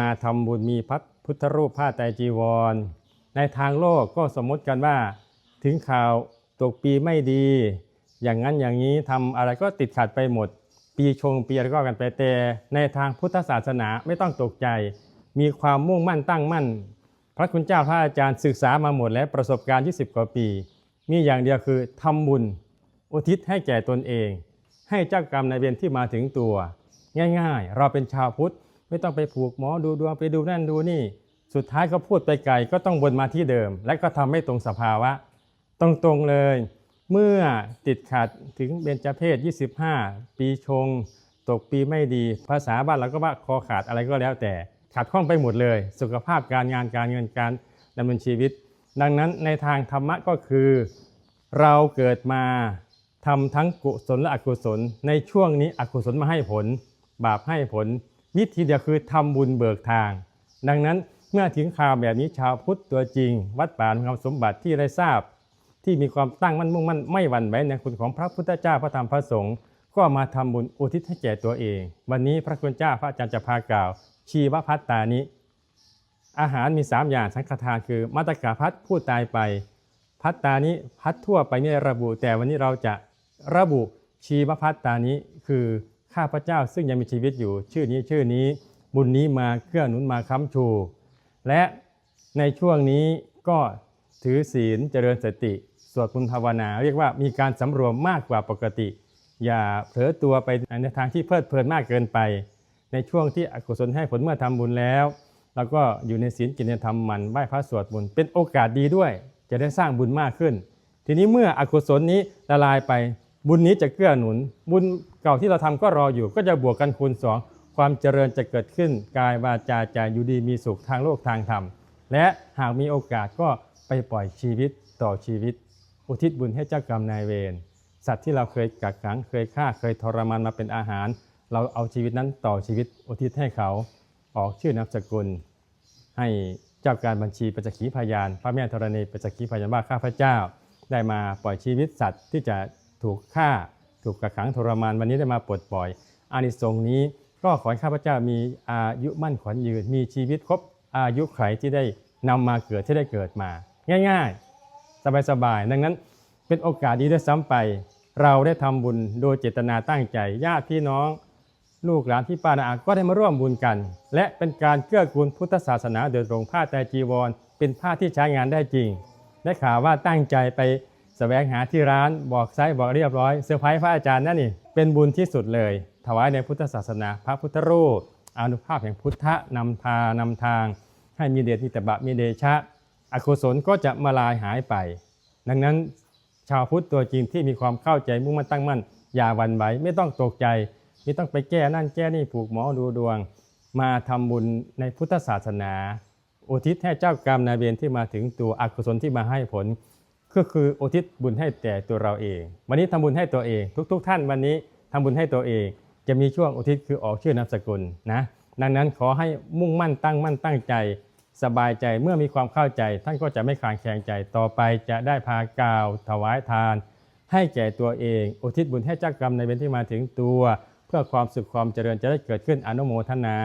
มาทำบุญมีพระพุทธรูปผ้าไตรจีวร ในทางโลกก็สมมติกันว่า ถึงข่าวตกปีไม่ดี อย่างนั้นอย่างนี้ทำอะไรก็ติดขัดไปหมด ปีชงปีอะไรก็กันไปแต่ในทางพุทธศาสนาไม่ต้องตกใจ มีความมุ่งมั่นตั้งมั่น พระคุณเจ้าพระอาจารย์ศึกษามาหมดและประสบการณ์ 20 กว่าปี มีอย่างเดียวคือทำบุญ อุทิศให้แก่ตนเอง ให้เจ้ากรรมนายเวรที่มาถึงตัว ง่าย ๆ เราเป็นชาวพุทธ ไม่ต้องไปผูกหมอดูดวงไปดูนั่นดูนี่ สุดท้ายก็พูดไปไกลก็ต้องวนมาที่เดิม และก็ทำไม่ตรงสภาวะ ตรงๆเลย เมื่อติดขัดถึงเบญจเพศ 25 ปีชง ตกปีไม่ดี ภาษาบ้านเราก็ว่าคอขาดอะไรก็แล้วแต่ ขาดข้องไปหมดเลย สุขภาพการงานการเงินการดำเนินชีวิต ดังนั้นในทางธรรมะก็คือ เราเกิดมาทำทั้งกุศลและอกุศล ในช่วงนี้อกุศลมาให้ผล บาปให้ผล วิธีเดียวคือทำบุญเบิกทาง ดังนั้นเมื่อถึงข่าวแบบนี้ชาวพุทธตัวจริง วัดป่ามีความสมบัติที่ได้ทราบ ที่มีความตั้งมั่นมุ่งมั่นไม่หวั่นไหวในคุณของพระพุทธเจ้าพระธรรมพระสงฆ์ก็มาทำบุญอุทิศให้แก่ตัวเอง วันนี้พระคุณเจ้าพระอาจารย์จะพากล่าว ชีวพัตตานิอาหารมี 3 อย่างสังฆทานคือมาตกาพัดผู้ตายไป พัตตานี้พัดทั่วไปไม่ระบุ แต่วันนี้เราจะระบุชีวพัตตานี้คือ ข้าพเจ้าซึ่งยังมีชีวิตอยู่ชื่อนี้ชื่อนี้ บุญนี้มาเกื้อหนุนมาค้ำชู และในช่วงนี้ก็ถือศีลเจริญสติสวดมนต์ภาวนา เรียกว่ามีการสำรวมมากกว่าปกติ อย่าเผลอตัวไปในทางที่เพลิดเพลินมากเกินไป ในช่วงที่อกุศลให้ผลเมื่อทำบุญแล้วเราก็อยู่ในศีลกินธรรมมันไหว้พระสวดมนต์เป็นโอกาสดีด้วย จะได้สร้างบุญมากขึ้น ทีนี้เมื่ออกุศลนี้ละลายไป บุญนี้จะเกื้อหนุน บุญเก่าที่เราทำก็รออยู่ ก็จะบวกกันคูณสองความเจริญจะเกิดขึ้น กายวาจาจะอยู่ดีมีสุขทางโลกทางธรรม และหากมีโอกาสก็ไปปล่อยชีวิตต่อชีวิต อุทิศบุญให้เจ้ากรรมนายเวรสัตว์ที่เราเคยกักขังเคยฆ่าเคยทรมานมาเป็นอาหาร เราเอาชีวิตนั้นต่อชีวิตอุทิศให้เขาออกชื่อนามสกุล ให้เจ้าการบัญชีประจักขีพยาน พระแม่ธรณีประจักขีพยานว่าข้าพเจ้า ได้มาปล่อยชีวิตสัตว์ที่จะ ถูกฆ่าถูกกักขังทรมานวันนี้ได้มาปลดปล่อย อานิสงส์นี้ก็ขอให้ข้าพเจ้ามีอายุมั่นขวัญยืน มีชีวิตครบอายุไขที่ได้นำมาเกิดที่ได้เกิดมา ง่าย ๆ สบายๆดังนั้นเป็นโอกาสดีด้วยซ้ำไป เราได้ทำบุญโดยเจตนาตั้งใจญาติพี่น้อง ลูกหลานที่ป้านาอาก็ได้มาร่วมบุญกัน และเป็นการเกื้อกูลพุทธศาสนาโดยตรงผ้าไตรจีวร เป็นผ้าที่ใช้งานได้จริง ได้ข่าวว่าตั้งใจไป แสวงหาที่ร้านบอกไซส์บอกเรียบร้อยเซอร์ไพรส์พระอาจารย์นั่นนี่เป็นบุญที่สุดเลย ถวายในพุทธศาสนา พระพุทธรูปอนุภาพแห่งพุทธนำพานำทาง ให้มีเดชมีตบะมีเดชะ อกุศลก็จะมาลายหายไป ดังนั้นชาวพุทธตัวจริงที่มีความเข้าใจมุ่งมั่นตั้งมั่น อย่าหวั่นไหวไม่ต้องตกใจ ไม่ต้องไปแก้นั่นแก้นี่ผูกหมอดูดวง มาทำบุญในพุทธศาสนา อุทิศให้เจ้ากรรมนายเวรที่มาถึงตัวอกุศลที่มาให้ผล ก็คืออุทิศบุญให้แต่ตัวเราเอง วันนี้ทำบุญให้ตัวเอง ทุก ๆท่านวันนี้ทำบุญให้ตัวเอง จะมีช่วงอุทิศคือออกชื่อนามสกุลนะดังนั้นขอให้มุ่งมั่นตั้งมั่นตั้งใจ สบายใจเมื่อมีความเข้าใจ ท่านก็จะไม่คลางแคลงใจต่อไปจะได้พากาว ถวายทาน ให้แก่ตัวเอง อุทิศบุญให้เจ้ากรรมในเวรที่มาถึงตัว เพื่อความสุขความเจริญจะได้เกิดขึ้นอนุโมทนา